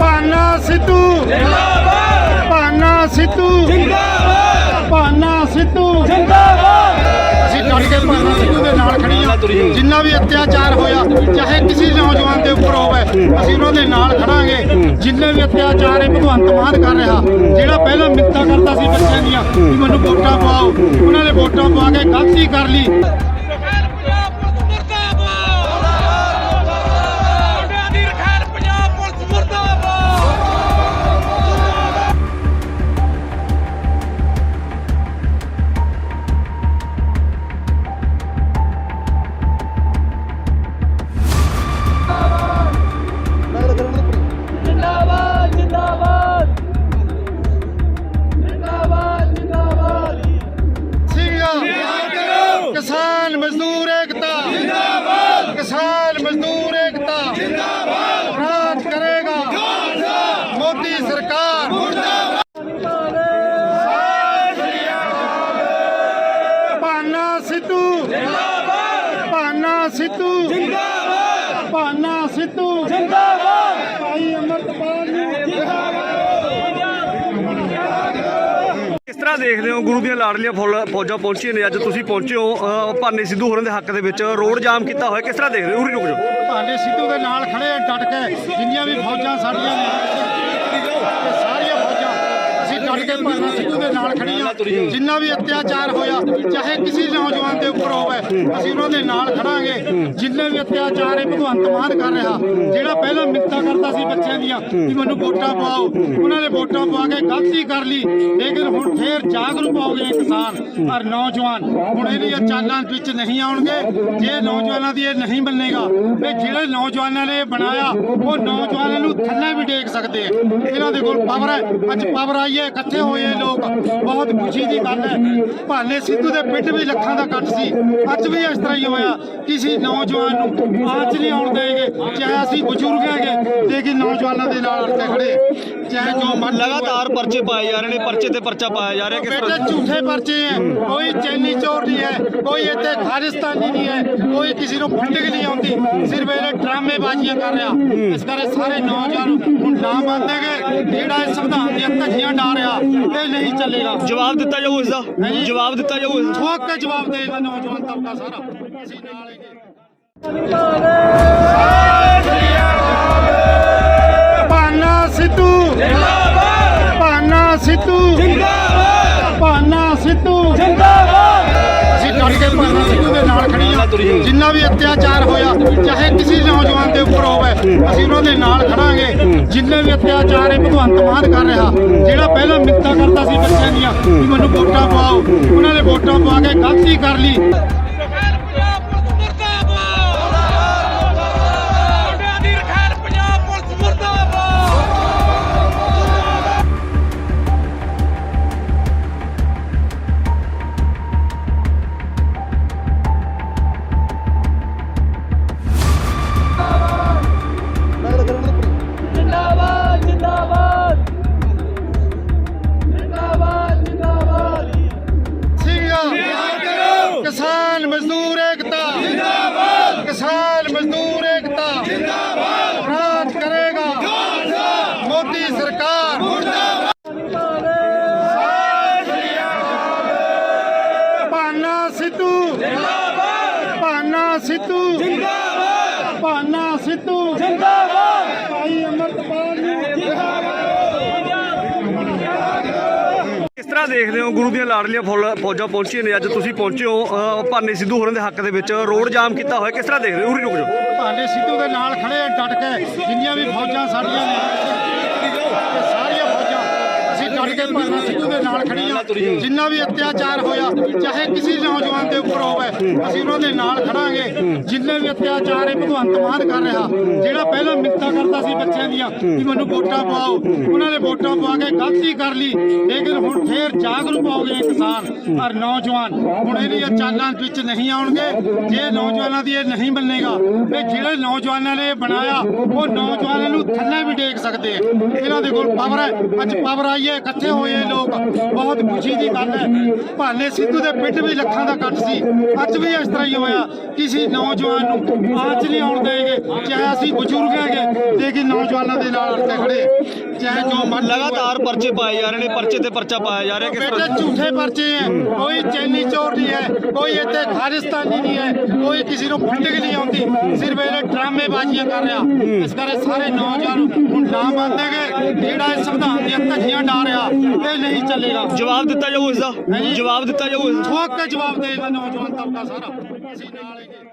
ਪਾਨਾ ਸਿੱਧੂ। ਜਿੰਦਾਬਾਦ ਪਾਨਾ ਸਿੱਧੂ। ਜਿੰਦਾਬਾਦ ਪਾਨਾ ਸਿੱਧੂ। ਜਿੰਦਾਬਾਦ ਅਸੀਂ ਡਟ ਕੇ ਪਾਨਾ ਸਿੱਧੂ ਦੇ ਨਾਲ ਖੜੀ ਹਾਂ। ਜਿੰਨਾ ਵੀ ਅਤਿਆਚਾਰ ਹੋਇਆ, ਚਾਹੇ ਕਿਸੇ ਨੌਜਵਾਨ ਦੇ ਉੱਪਰ ਹੋਵੇ, ਅਸੀਂ ਉਹਨਾਂ ਦੇ ਨਾਲ ਖੜਾਂਗੇ ਜਿੰਨੇ ਵੀ ਅਤਿਆਚਾਰ ਇਹ ਭਗਵੰਤ ਮਾਨ ਕਰ ਰਿਹਾ, ਜਿਹੜਾ ਪਹਿਲਾਂ ਮਿੰਤਾ ਕਰਦਾ ਸੀ ਬੱਚਿਆਂ ਦੀਆਂ ਕਿ ਮੈਨੂੰ ਵੋਟਾਂ ਪਾਓ ਉਹਨਾਂ ਨੇ ਵੋਟਾਂ ਪਾ ਕੇ ਗਲਤੀ ਕਰ ਲਈ। ਸਿੱਧੂ। ਜਿੰਦਾਬਾਦ। ਪਾਨਾ ਸਿੱਧੂ। ਜਿੰਦਾਬਾਦ। ਪਾਨਾ ਸਿੱਧੂ। ਜਿੰਦਾਬਾਦ। ਭਾਈ ਅਮਰਤਪਾਲ ਨੂੰ। ਕਿਸ ਤਰ੍ਹਾਂ ਦੇਖਦੇ ਹੋ ਗੁਰੂ ਦੀਆਂ ਲਾਡਲੀਆਂ ਫੁੱਲ ਫੌਜਾਂ ਪਹੁੰਚੀਆਂ ਨੇ? ਅੱਜ ਤੁਸੀਂ ਪਹੁੰਚੇ ਹੋ ਭਾਨੇ ਸਿੱਧੂ ਹੋਰਾਂ ਦੇ ਹੱਕ ਦੇ ਵਿੱਚ। ਰੋਡ ਜਾਮ ਕੀਤਾ ਹੋਇਆ ਕਿਸ ਤਰ੍ਹਾਂ ਦੇਖਦੇ ਹੋ? ਉਰੀ ਰੁਕ ਜਾਓ। ਭਾਂਡੇ ਸਿੱਧੂ ਦੇ ਨਾਲ ਖੜੇ ਡਟ ਕੇ ਜਿੰਨੀਆਂ ਵੀ ਫੌਜਾਂ ਸਾਡੀਆਂ ਨੇ। ਅਸੀਂ ਡਟ ਕੇ ਭਾਂਡਾ ਸਿੱਧੂ ਦੇ ਨਾਲ ਖੜੀਆਂ ਜਿੰਨਾ ਵੀ ਅਤਿਆਚਾਰ ਹੋਇਆ ਚਾਹੇ ਕਿਸੇ ਨੌਜਵਾਨ ਦੇ ਉੱਪਰ ਹੋਵੇ ਅਸੀਂ ਉਹਨਾਂ ਦੇ ਨਾਲ ਖੜਾਂਗੇ। ਜਿੰਨੇ ਵੀ ਅਤਿਆਚਾਰ ਇਹ ਭਗਵੰਤ ਮਾਨ ਕਰ ਰਿਹਾ ਜਿਹੜਾ ਪਹਿਲਾਂ ਮਿੰਤਾ ਕਰਦਾ ਸੀ ਬੱਚਿਆਂ ਦੀਆਂ ਕਿ ਮੈਨੂੰ ਵੋਟਾਂ ਪਾਓ। ਉਹਨਾਂ ਨੇ ਵੋਟਾਂ ਪਵਾ ਕੇ ਗਲਤੀ ਕਰ ਲਈ। ਲੇਕਿਨ ਹੁਣ ਫੇਰ ਜਾਗਰੂਕ ਹੋ ਗਏ ਕਿਸਾਨ ਔਰ ਨੌਜਵਾਨ। ਹੁਣ ਇਹਦੀਆਂ ਚਾਲਾਂ ਵਿੱਚ ਨਹੀਂ ਆਉਣਗੇ। ਜੇ ਨੌਜਵਾਨਾਂ ਦੀ ਇਹ ਨਹੀਂ ਮੰਨੇਗਾ ਤੇ ਜਿਹੜੇ ਨੌਜਵਾਨਾਂ ਨੇ ਬਣਾਇਆ ਉਹ ਨੌਜਵਾਨਾਂ ਨੂੰ ਥੱਲੇ ਵੀ ਡੇਕ ਸਕਦੇ ਆ। ਇਹਨਾਂ ਦੇ ਕੋਲ ਪਾਵਰ ਹੈ। ਅੱਜ ਪਾਵਰ ਆਈ ਹੈ, ਇਕੱਠੇ ਹੋਏ ਇਹ ਲੋਕ। ਬਹੁਤ ਖੁਸ਼ੀ ਦੀ ਗੱਲ ਹੈ। ਭਾਨੇ ਸਿੱਧੂ ਦੇ ਪਿੱਠ ਵੀ ਲੱਖਾਂ ਦਾ ਕੱਟ ਸੀ। ਅੱਜ ਵੀ ਇਸ ਤਰ੍ਹਾਂ ਹੀ ਹੋਇਆ। ਕਿਸੇ ਨੌਜਵਾਨ ਨੂੰ ਆਚ ਨਹੀਂ ਆਉਣ ਦੇਗੇ ਚਾਹੇ ਅਸੀਂ ਬਜ਼ੁਰਗ ਹੈਗੇ, ਲੇਕਿਨ ਨੌਜਵਾਨਾਂ ਦੇ ਨਾਲ ਅੜ ਕੇ ਖੜੇ ਚਾਹੇ ਜੋ ਮਰਜ਼ੀ ਹੋਵੇ। ਲਗਾਤਾਰ ਪਰਚੇ ਪਾਏ ਜਾ ਰਹੇ ਨੇ ਪਰਚੇ ਤੇ ਪਰਚਾ ਪਾਇਆ ਜਾ ਰਿਹਾ ਕਿਸ ਬੇਟੇ ਤਰ੍ਹਾਂ ਝੂਠੇ ਪਰਚੇ ਹੈ ਕੋਈ ਚੈਨੀ ਚੋਰ ਨਹੀਂ ਹੈ ਕੋਈ ਇੱਥੇ ਖਾਲਿਸਤਾਨੀ ਨਹੀਂ ਹੈ ਕੋਈ ਕਿਸੇ ਨੂੰ ਫੰਡਿੰਗ ਨਹੀਂ ਆਉਂਦੀ। ਸਿਰਫ ਇਹ ਡਰਾਮੇਬਾਜ਼ੀਆਂ ਕਰ ਰਿਹਾ। ਇਸ ਕਰਕੇ ਸਾਰੇ ਨੌਜਵਾਨ ਹੁਣ ਨਾ ਮੰਨਣਗੇ ਜਿਹੜਾ ਇਹ ਸੰਵਿਧਾਨ ਦੀਆਂ ਧੱਜੀਆਂ ਡਾ ਰਿਹਾ ਇਹ ਨਹੀਂ ਚੱਲੇਗਾ। ਜਵਾਬ ਦਿੱਤਾ ਜਾਊ ਇਸ ਦਾ। ਜਵਾਬ ਦਿੱਤਾ ਜਾਊ ਇਸ ਦਾ। ਠੋਕ ਕੇ ਜਵਾਬ ਦੇਗਾ ਨੌਜਵਾਨ ਤਬਕਾ ਸਾਰਾ। ਅਸੀਂ ਨਾਲ ਹੈਗੇ। ਜਿੰਨਾ ਵੀ ਅਤਿਆਚਾਰ ਹੋਇਆ, ਚਾਹੇ ਕਿਸੇ ਨੌਜਵਾਨ ਦੇ ਉੱਪਰ ਹੋਵੇ, ਅਸੀਂ ਉਹਨਾਂ ਦੇ ਨਾਲ ਖੜਾਂਗੇ। ਜਿੰਨੇ ਵੀ ਅਤਿਆਚਾਰ ਇਹ ਭਗਵੰਤ ਮਾਨ ਕਰ ਰਿਹਾ, ਜਿਹੜਾ ਪਹਿਲਾਂ ਮਿੰਤਾ ਕਰਦਾ ਸੀ ਬੱਚਿਆਂ ਦੀਆਂ ਕਿ ਮੈਨੂੰ ਵੋਟਾਂ ਪਾਓ ਉਹਨਾਂ ਨੇ ਵੋਟਾਂ ਪਾ ਕੇ ਗਲਤੀ ਕਰ ਲਈ। ਸਿੱਧੂ। ਜਿੰਦਾਬਾਦ। ਪਾਨਾ ਸਿੱਧੂ। ਜਿੰਦਾਬਾਦ। ਭਾਈ ਅਮਰਤਪਾਲ ਨੂੰ। ਕਿਸ ਤਰ੍ਹਾਂ ਦੇਖਦੇ ਹੋ ਗੁਰੂ ਦੀਆਂ ਲਾਡਲੀਆਂ ਫੁੱਲ ਫੌਜਾਂ ਪਹੁੰਚੀਆਂ ਨੇ। ਅੱਜ ਤੁਸੀਂ ਪਹੁੰਚੇ ਹੋ ਭਾਨੇ ਸਿੱਧੂ ਹੋਰਾਂ ਦੇ ਹੱਕ ਦੇ ਵਿੱਚ। ਰੋਡ ਜਾਮ ਕੀਤਾ ਹੋਇਆ ਕਿਸ ਤਰ੍ਹਾਂ ਦੇਖਦੇ ਹੋ? ਉਰੀ ਰੁਕ ਜਾਓ। ਭਾਂਡੇ ਸਿੱਧੂ ਦੇ ਨਾਲ ਖੜੇ ਡਟ ਕੇ ਜਿੰਨੀਆਂ ਵੀ ਫੌਜਾਂ ਸਾਡੀਆਂ ਨੇ। ਡਟ ਕੇ ਭਾਂਡਾ ਸਿੱਧੂ ਦੇ ਨਾਲ ਖੜੀਆਂ ਜਿੰਨਾ ਵੀ ਅਤਿਆਚਾਰ ਹੋਇਆ, ਚਾਹੇ ਕਿਸੇ ਨੌਜਵਾਨ ਦੇ ਉੱਪਰ ਹੋਵੇ, ਅਸੀਂ ਉਹਨਾਂ ਦੇ ਨਾਲ ਖੜਾਂਗੇ। ਜਿੰਨੇ ਵੀ ਅਤਿਆਚਾਰ ਇਹ ਭਗਵੰਤ ਮਾਨ ਕਰ ਰਿਹਾ, ਜਿਹੜਾ ਪਹਿਲਾਂ ਮਿੰਤਾ ਕਰਦਾ ਸੀ ਬੱਚਿਆਂ ਦੀਆਂ ਕਿ ਮੈਨੂੰ ਵੋਟਾਂ ਪਾਓ। ਉਹਨਾਂ ਨੇ ਵੋਟਾਂ ਪਵਾ ਕੇ ਗਲਤੀ ਕਰ ਲਈ, ਲੇਕਿਨ ਹੁਣ ਫੇਰ ਜਾਗਰੂਕ ਹੋ ਗਏ ਕਿਸਾਨ। ਔਰ ਨੌਜਵਾਨ, ਹੁਣ ਇਹਦੀਆਂ ਚਾਲਾਂ ਵਿੱਚ ਨਹੀਂ ਆਉਣਗੇ। ਜੇ ਨੌਜਵਾਨਾਂ ਦੀ ਇਹ ਨਹੀਂ ਮੰਨੇਗਾ, ਤੇ ਜਿਹੜੇ ਨੌਜਵਾਨਾਂ ਨੇ ਬਣਾਇਆ, ਉਹ ਨੌਜਵਾਨਾਂ ਨੂੰ ਥੱਲੇ ਵੀ ਡੇਕ ਸਕਦੇ ਇਹਨਾਂ ਦੇ ਕੋਲ ਪਾਵਰ ਹੈ। ਅੱਜ ਪਾਵਰ ਆਈ ਹੈ ਇਕੱਠੇ ਹੋਏ ਲੋਕ। ਬਹੁਤ ਖੁਸ਼ੀ ਦੀ ਗੱਲ ਹੈ। ਭਾਨੇ ਸਿੱਧੂ ਦੇ ਪਿੰਡ ਵੀ ਲੱਖਾਂ ਦਾ ਇਕੱਠ ਸੀ। ਅੱਜ ਵੀ ਇਸ ਤਰ੍ਹਾਂ ਹੀ ਹੋਇਆ। ਕਿਸੇ ਨੌਜਵਾਨ ਨੂੰ ਆਂਚ ਨਹੀਂ ਆਉਣ ਦੇਗੇ ਚਾਹੇ ਅਸੀਂ ਬਜ਼ੁਰਗ ਹੈਗੇ ਲੇਕਿਨ ਨੌਜਵਾਨਾਂ ਦੇ ਨਾਲ ਅੜ ਕੇ ਖੜੇ। ਚਾਹੇ ਜੋ ਹੋਏ। ਲਗਾਤਾਰ ਪਰਚੇ ਪਾਏ ਜਾ ਰਹੇ ਨੇ। ਪਰਚੇ ਤੇ ਪਰਚਾ ਪਾਇਆ ਜਾ ਰਿਹਾ ਕਿਸ ਤਰ੍ਹਾਂ ਝੂਠੇ ਪਰਚੇ ਹੈ। ਕੋਈ ਚੈਨੀ ਚੋਰ ਨਹੀਂ ਹੈ। ਕੋਈ ਇੱਥੇ ਖਾਲਿਸਤਾਨੀ ਨਹੀਂ ਹੈ। ਕੋਈ ਕਿਸੇ ਨੂੰ ਫੰਡਿੰਗ ਨਹੀਂ ਆਉਂਦੀ। ਸਿਰਫ ਇਹ ਡਰਾਮੇਬਾਜ਼ੀਆਂ ਕਰ ਰਿਹਾ। ਇਸ ਕਰਕੇ ਸਾਰੇ ਨੌਜਵਾਨ ਹੁਣ ਨਾ ਮੰਨਣਗੇ। ਜਿਹੜਾ ਇਹ ਸੰਵਿਧਾਨ ਦੀਆਂ ਧੱਜੀਆਂ ਡਾ ਰਿਹਾ ਇਹ ਨਹੀਂ ਚੱਲੇਗਾ। ਜਵਾਬ ਦਿੱਤਾ ਜਾਊ ਇਸ ਦਾ। ਜਵਾਬ ਦਿੱਤਾ ਜਾਊ ਇਸ ਦਾ ਠੋਕ ਕੇ ਜਵਾਬ ਦੇਗਾ ਨੌਜਵਾਨ ਤਬਕਾ ਸਾਰਾ। ਅਸੀਂ ਨਾਲ ਹੈਗੇ।